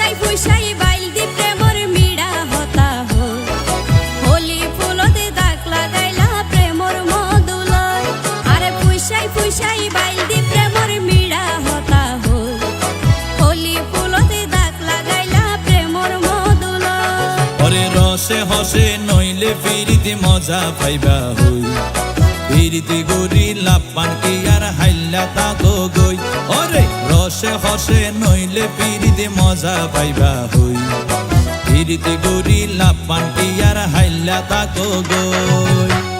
পয়সায় পয়সায় বাইল দি প্রেমর মিড়া হতা হলি ফুলতে দাকলা দাইলা প্রেমর মদুলয়। আরে পয়সায় পয়সায় বাইল দি প্রেমর মিড়া হতা হলি ফুলতে দাকলা দাইলা প্রেমর মদুলয়। ওরে রসে হসে নইলে ফিরিতে মজা পাইবা হই। ফিরিতে গরি লাপান কি আর হাইল্লা তা গই। ওরে রসে হসে নইলে পিরিতে মজা পাইবা হই। ফিরিতে গরি লাপান কি আর হাইল্লা তা গই।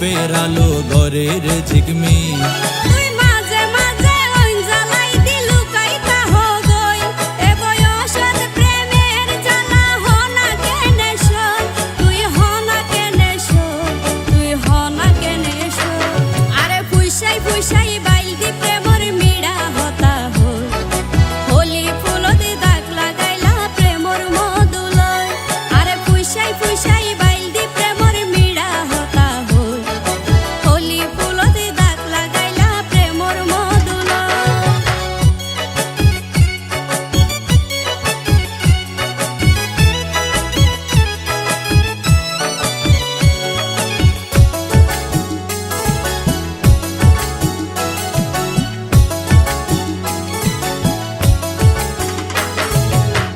রূপের আলো ঘরে রে ঝিকমি মাঝে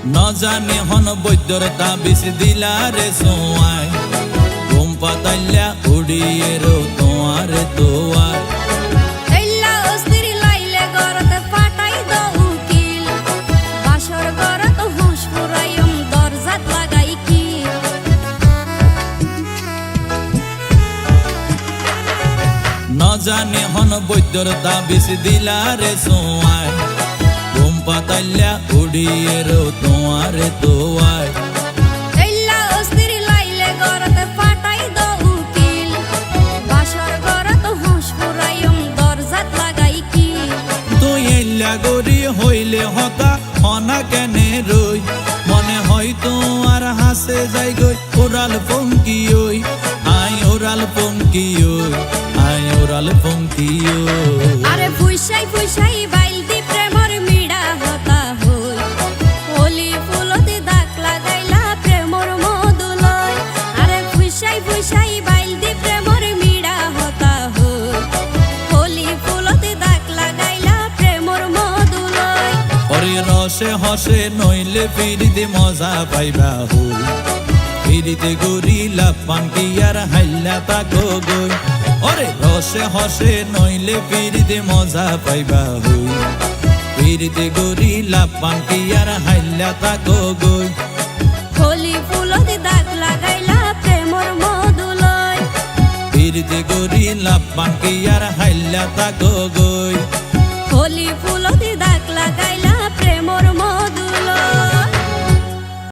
ন জানি হন বৈদ্যর তাবিজ দিলা রে সোয়াই। ঘুম পাতাইলা উড়িয়ে রো তোমারে তোয়ার এল্লা অস্থির লাইলে গরতে ফাটাই দো উকিল বাসর গরত হুঁশ ফুরাইম দরজাত লাগাই কি ন জানি হন বৈদ্যর তাবিজ দিলা রে সোয়াই। ঘুম পাতাইলা উড়িয়ে রো তোমারে তোয়ার এল্লা অস্থির লাইলে গরতে ফাটাই দো উকিল। বাসর গরত হুঁশ ফুরাইম দরজাত লাগাই কি তুই এল্লা গরি হইলে হতা হনা কেনে রই? মনে হয় তোমার হাসে যাই গই ওরাল পঙ্কি ওই। আই ওরাল পঙ্কি ওই আই ওরাল পঙ্কি ওই। আরে ফুইসাই ফুইসাই রসে হসে নইলে ফিরিতে মজা পাইবা হই ফিরিতে গরি লাপান কি আর হাইলা তাকো গই ওরে রসে হসে নইলে ফিরিতে মজা পাইবা হই ফিরিতে গরি লাপান কি আর হাইলা তাকো গই হোলি ফুলতি দাগ লাগাইলা প্রেমর মধুলয়। ফিরিতে গরি লাপান কি আর হাইলা তাকো গই হোলি ফুলতি cremor mor